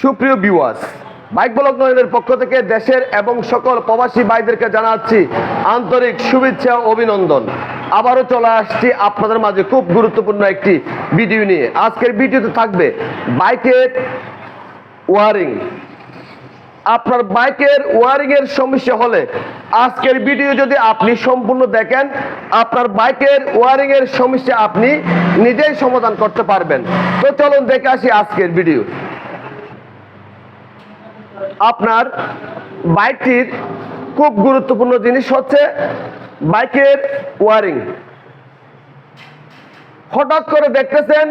সুপ্রিয় viewers bike block নয়নের পক্ষ থেকে দেশের এবং সকল প্রবাসী ভাইদেরকে জানাচ্ছি আন্তরিক শুভেচ্ছা অভিনন্দন। আবারও চলে আসছি আপনাদের মাঝে খুব গুরুত্বপূর্ণ একটি ভিডিও নিয়ে। আজকের ভিডিওতে থাকবে বাইকের ওয়ারিং। আপনার বাইকের ওয়ারিং এর সমস্যা হলে আজকের ভিডিও যদি আপনি সম্পূর্ণ দেখেন, আপনার বাইকের ওয়ারিং এর সমস্যা আপনি নিজেই সমাধান করতে পারবেন। তো চলুন দেখে আসি আজকের ভিডিও আপনার বাইকটির খুব গুরুত্বপূর্ণ জিনিস হচ্ছে বাইকের ওয়ারিং। হঠাৎ করে দেখতেছেন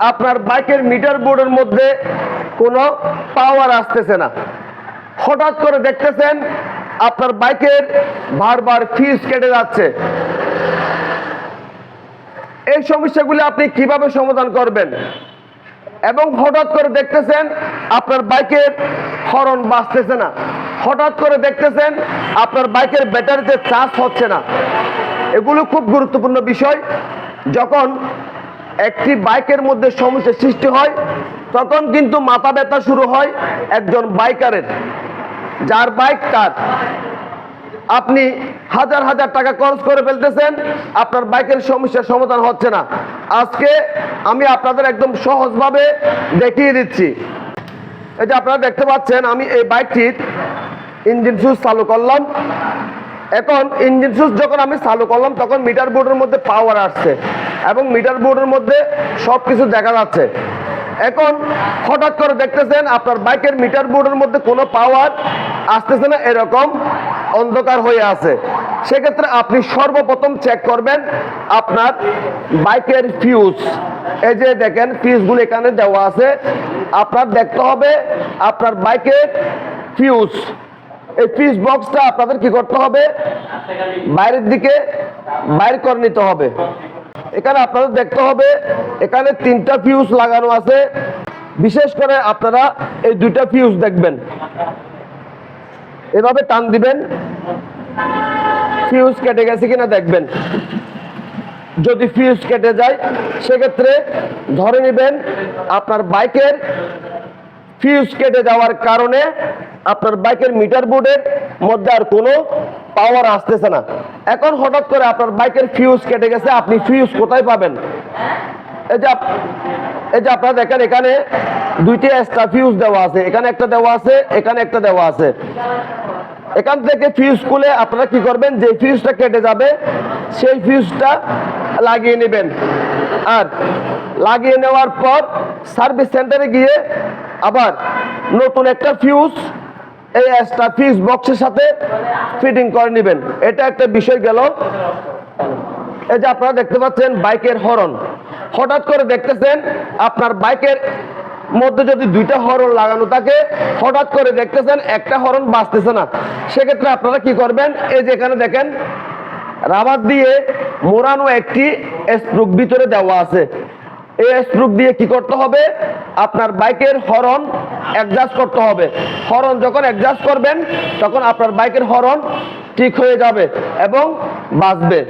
আপনার বাইকের মিটার বোর্ডের মধ্যে কোনো পাওয়ার আসতেছে না। হঠাৎ করে দেখতেছেন আপনার বাইকের বারবার ফিউজ কেটে যাচ্ছে। এই সমস্যাগুলি আপনি কীভাবে সমাধান করবেন? এবং হঠাৎ করে দেখতেছেন আপনার বাইকের হরন বাঁচতেছে না। হঠাৎ করে দেখতেছেন আপনার বাইকের ব্যাটারিতে চার্জ হচ্ছে না। এগুলো খুব গুরুত্বপূর্ণ বিষয়। যখন একটি বাইকের মধ্যে সমস্যা সৃষ্টি হয়, তখন কিন্তু মাথা ব্যথা শুরু হয় একজন বাইকারের। যার বাইক তার। আপনি হাজার হাজার টাকা খরচ করে ফেলতেছেন, আপনার বাইকের সমস্যার সমাধান হচ্ছে না। আজকে আমি আপনাদের একদম সহজভাবে দেখিয়ে দিচ্ছি। এই যে আপনারা দেখতে পাচ্ছেন, আমি এই বাইকটির ইঞ্জিন সুইচ চালু করলাম। এখন ইঞ্জিন সুইচ যখন আমি চালু করলাম, তখন মিটার বোর্ডের মধ্যে পাওয়ার আসছে এবং মিটার বোর্ডের মধ্যে সব কিছু দেখা যাচ্ছে। এখন হঠাৎ করে দেখতেছেন, আপনার বাইকের মিটার বোর্ডের মধ্যে কোনো পাওয়ার আসতেছে না, এরকম অন্ধকার হয়ে আছে। সেক্ষেত্রে আপনি সর্বপ্রথম চেক করবেন আপনার বাইকের ফিউজ এই যে দেখেন ফিউজগুলো এখানে দেওয়া আছে। আপনার দেখতে হবে আপনার বাইকের ফিউজ এই ফিউজ বক্সটা আপনাদের কি করতে হবে? বাইরের দিকে বাইর করে নিতে হবে। এখানে আপনাদের দেখতে হবে, এখানে তিনটা ফিউজ লাগানো আছে। বিশেষ করে আপনারা এই দুইটা ফিউজ দেখবেন। এভাবে টান দিবেন। ফিউজ কেটে গেছে কিনা দেখবেন। যদি ফিউজ কেটে যায়, সেক্ষেত্রে ধরে নেবেন আপনার বাইকের ফিউজ কেটে যাওয়ার কারণে আপনার বাইকের মিটার বোর্ডের মধ্যে আর কোনো পাওয়ার আসতেছে না। এখন হঠাৎ করে আপনার বাইকের ফিউজ কেটে গেছে, আপনি ফিউজ কোথায় পাবেন? এই যে এই যে আপনারা দেখেন, এখানে দুইটি এক্সট্রা ফিউজ দেওয়া আছে। এখানে একটা দেওয়া আছে, এখানে একটা দেওয়া আছে। এখান থেকে ফিউজ খুলে আপনারা কি করবেন, যে ফিউজটা কেটে যাবে, সেই ফিউজটা লাগিয়ে নেবেন। আর লাগিয়ে নেওয়ার পর সার্ভিস সেন্টারে গিয়ে আবার নতুন একটা ফিউজ এই এক্সট্রা ফিউজ বক্সের সাথে ফিটিং করে নেবেন। এটা একটা বিষয় গেল। এই যে আপনারা দেখতে পাচ্ছেন বাইকের হরন হঠাৎ করে দেখতেছেন আপনার বাইকের মধ্যে যদি দুইটা হরন লাগানো থাকে, হঠাৎ করে দেখতেছেন একটা হরন বাঁচতেছে না। সেক্ষেত্রে আপনারা কি করবেন? এই যে এখানে দেখেন, রাবার দিয়ে মোড়ানো একটি স্প্রুক ভিতরে দেওয়া আছে। এই স্প্রুক দিয়ে কি করতে হবে? আপনার বাইকের হরন অ্যাডজাস্ট করতে হবে। হরন যখন অ্যাডজাস্ট করবেন, তখন আপনার বাইকের হরন ঠিক হয়ে যাবে এবং বাঁচবে।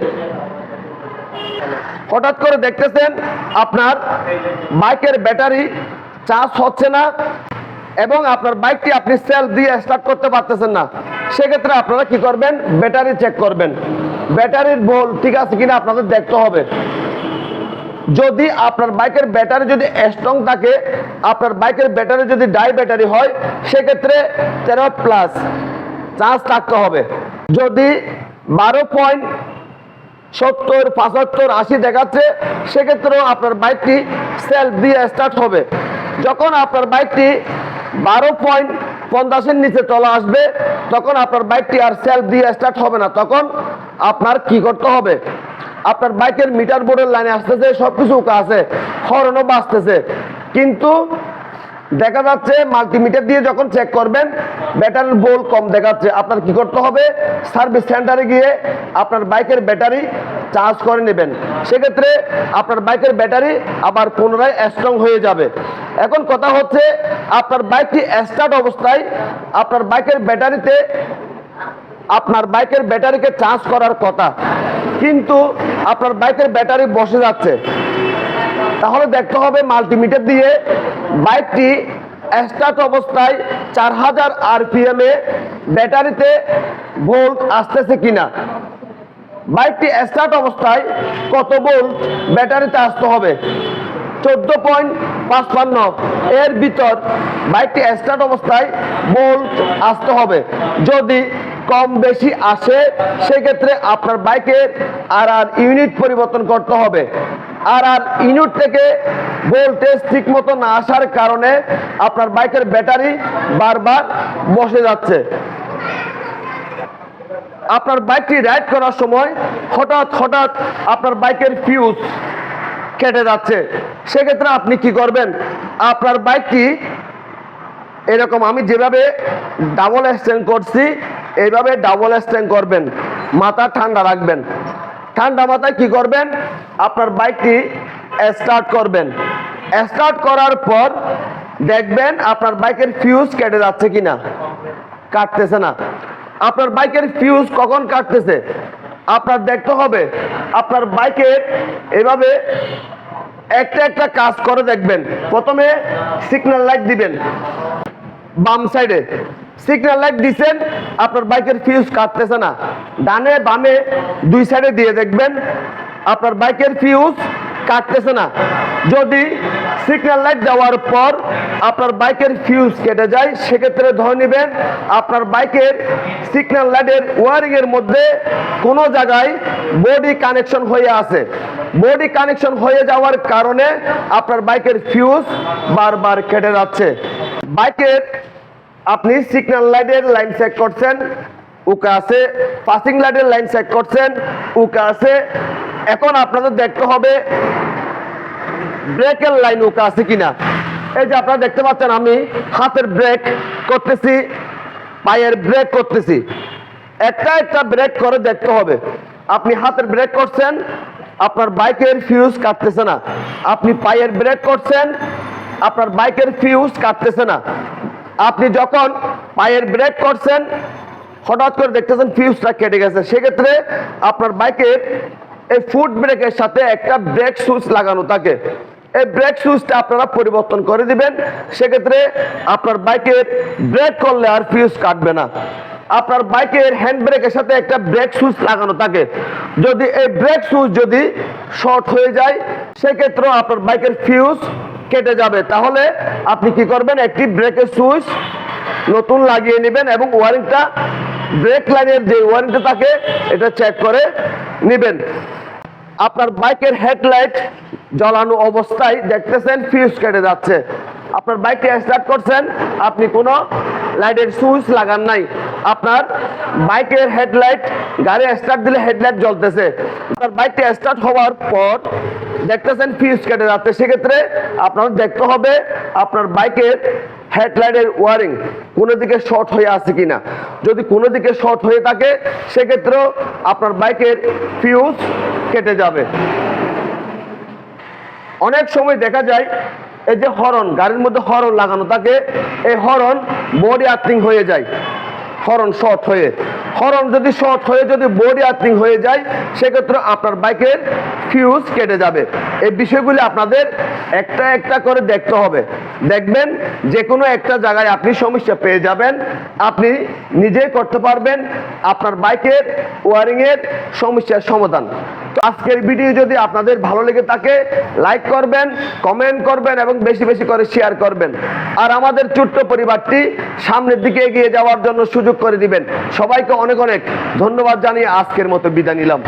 হঠাৎ করে দেখতেছেন, আপনার বাইকের ব্যাটারি চার্জ হচ্ছে না এবং আপনার বাইকটি আপনি সেল দিয়ে স্টার্ট করতে পারতেছেন না। সেক্ষেত্রে আপনারা কি করবেন? ব্যাটারি চেক করবেন। ব্যাটারির বোল ঠিক আছে কিনা আপনাদের দেখতে হবে। যদি আপনার বাইকের ব্যাটারি যদি স্ট্রং থাকে, আপনার বাইকের ব্যাটারি যদি ডাই ব্যাটারি হয়, সেক্ষেত্রে তেরো প্লাস চার্জ থাকতে হবে। যদি বারো পয়েন্ট সত্তর, পঁচাত্তর, আশি দেখাচ্ছে, সেক্ষেত্রেও আপনার বাইকটি সেলফ দিয়ে স্টার্ট হবে। যখন আপনার বাইকটি বারো পয়েন্ট পঞ্চাশের নিচে চলে আসবে, তখন আপনার বাইকটি আর সেলফ দিয়ে স্টার্ট হবে না। তখন আপনার কি করতে হবে? আপনার বাইকের মিটার বোর্ডের লাইনে আসতেছে সব কিছু আছে হরনও বাঁচতেছে কিন্তু দেখা যাচ্ছে মাল্টিমিটার দিয়ে যখন চেক করবেন ব্যাটারির বোল কম দেখাচ্ছে। আপনার কি করতে হবে? সার্ভিস সেন্টারে গিয়ে আপনার বাইকের ব্যাটারি চার্জ করে নেবেন। সেক্ষেত্রে আপনার বাইকের ব্যাটারি আবার পুনরায় স্ট্রং হয়ে যাবে। এখন কথা হচ্ছে, আপনার বাইকটি স্টার্ট অবস্থায় আপনার বাইকের ব্যাটারিতে আপনার বাইকের ব্যাটারিকে চার্জ করার কথা। কিন্তু আপনার বাইকের ব্যাটারি বসে যাচ্ছে। তাহলে দেখতে হবে মাল্টিমিটার দিয়ে বাইকটি স্টার্ট অবস্থায় চার হাজার আরপিএম এ ব্যাটারিতে ভোল্ট আসতেছে কিনা? বাইকটি স্টার্ট অবস্থায় কত ভোল্ট ব্যাটারিতে আসতে হবে? চোদ্দ পয়েন্ট পাঁচপান্ন। এর ভিতর বাইকটি স্টার্ট অবস্থায় ভোল্ট আসতে হবে। যদি কম বেশি আসে, সেক্ষেত্রে আপনার বাইকের আর আর ইউনিট পরিবর্তন করতে হবে। আর আর ইউনিট থেকে ভোল্টেজ ঠিক মতো না আসার কারণে আপনার বাইকের ব্যাটারি বারবার বসে যাচ্ছে। আপনার বাইকটি রাইড করার সময় হঠাৎ হঠাৎ আপনার বাইকের ফিউজ কেটে যাচ্ছে। সেক্ষেত্রে আপনি কি করবেন? আপনার বাইকটি এরকম আমি যেভাবে ডাবল স্ট্যান্ড করছি এইভাবে ডাবল স্ট্যান্ড করবেন। মাথা ঠান্ডা রাখবেন। ঠান্ডা মাথায় কি করবেন? আপনার বাইকটি স্টার্ট করবেন। স্টার্ট করার পর দেখবেন আপনার বাইকের ফিউজ কেটে যাচ্ছে কিনা। কাটতেছে না। আপনার বাইকের ফিউজ কখন কাটতেছে? আপনার দেখতে হবে, আপনার বাইকের এভাবে একটা একটা কাজ করে দেখবেন। প্রথমে সিগন্যাল লাইট দিবেন, বাম সাইডে সিগন্যাল লাইট দিছেন, আপনার বাইকের ফিউজ কাটতেছে না। ডানে বামে দুই সাইডে দিয়ে দেখবেন, আপনার বাইকের ফিউজ কাটতেছে না। যদি সিগন্যাল লাইট দেওয়ার পর আপনার বাইকের ফিউজ কেটে যায়, সেক্ষেত্রে ধরে নেবেন, আপনার বাইকের সিগন্যাল লাইটের ওয়ারিং এর মধ্যে কোনো জায়গায় বডি কানেকশন হয়ে আছে। বডি কানেকশন হয়ে যাওয়ার কারণে আপনার বাইকের ফিউজ বারবার কেটে যাচ্ছে। বাইকের আপনি সিগন্যাল লাইটের লাইন চেক করছেন, উকা আছে পাসিং লাইটের লাইন চেক করছেন, উকা আছে। এখন আপনাদের দেখতে হবে ব্রেকের লাইন উকা আছে কিনা। এই যে আপনারা দেখতে পাচ্ছেন, আমি হাতের ব্রেক করতেছি, পায়ের ব্রেক করতেছি। একটা একটা ব্রেক করে দেখতে হবে। আপনি হাতের ব্রেক করছেন, আপনার বাইকের ফিউজ কাটতেছে না। আপনি পায়ের ব্রেক করছেন, আপনার বাইকের ফিউজ কাটতেছে না। আপনি যখন পায়ের ব্রেক করছেন, হঠাৎ করে দেখতেছেন ফিউজটা কেটে গেছে। সেক্ষেত্রে আপনার বাইকের এই ফুট ব্রেকের সাথে একটা ব্রেক সুইচ লাগানো থাকে। এই ব্রেক সুইচটা আপনারা পরিবর্তন করে দিবেন। সেক্ষেত্রে আপনার বাইকের ব্রেক করলে আর ফিউজ কাটবে না। আপনার বাইকের হ্যান্ড ব্রেকের সাথে একটা ব্রেক সুইচ লাগানো থাকে। যদি এই ব্রেক সুইচ যদি শর্ট হয়ে যায়, সেক্ষেত্রেও আপনার বাইকের ফিউজ কেটে যাবে। তাহলে আপনি কি করবেন? একটি ব্রেকের সুইচ নতুন লাগিয়ে নেবেন এবং ওয়ারিংটা ব্রেক লাইনের যে ওয়ারিংটা থাকে, এটা চেক করে নেবেন। আপনার বাইকের হেডলাইট জ্বালানো অবস্থায় দেখতেছেন ফিউজ কেটে যাচ্ছে। আপনার বাইকটি স্টার্ট করছেন, আপনি কোনো লাইটের সুইচ লাগান নাই। আপনার বাইকের হেডলাইট গাড়ি স্টার্ট দিলে হেডলাইট জ্বলতেছে। আপনার বাইকটি স্টার্ট হওয়ার পর দেখতেছেন ফিউজ কেটে যাচ্ছে সেক্ষেত্রে আপনার দেখতে হবে আপনার বাইকের হেডলাইটের ওয়ারিং কোনো দিকে শর্ট হয়ে আছে কিনা। যদি কোনো দিকে শর্ট হয়ে থাকে, সেক্ষেত্রেও আপনার বাইকের ফিউজ কেটে যাবে। অনেক সময় দেখা যায়, এই যে হরন গাড়ির মধ্যে হরন লাগানো থাকে, এই হরন বডি আর্থিং হয়ে যায়। হরন শর্ট হয়ে। হরন যদি শর্ট হয়ে যদি বডি আর্থিং হয়ে যায়, সেক্ষেত্রে আপনার বাইকের ফিউজ কেটে যাবে। এই বিষয়গুলি আপনাদের একটা একটা করে দেখতে হবে। দেখবেন যে কোনো একটা জায়গায় আপনি সমস্যা পেয়ে যাবেন, আপনি নিজেই করতে পারবেন, আপনার বাইকের ওয়ারিংয়ের সমস্যার সমাধান। তো আজকের ভিডিও যদি আপনাদের ভালো লেগে থাকে, লাইক করবেন, কমেন্ট করবেন এবং বেশি বেশি করে শেয়ার করবেন। আর আমাদের ছোট্ট পরিবারটি সামনের দিকে এগিয়ে যাওয়ার জন্য সুযোগ করে দিবেন। সবাইকে অনেক অনেক ধন্যবাদ জানিয়ে আজকের মতো বিদায় নিলাম।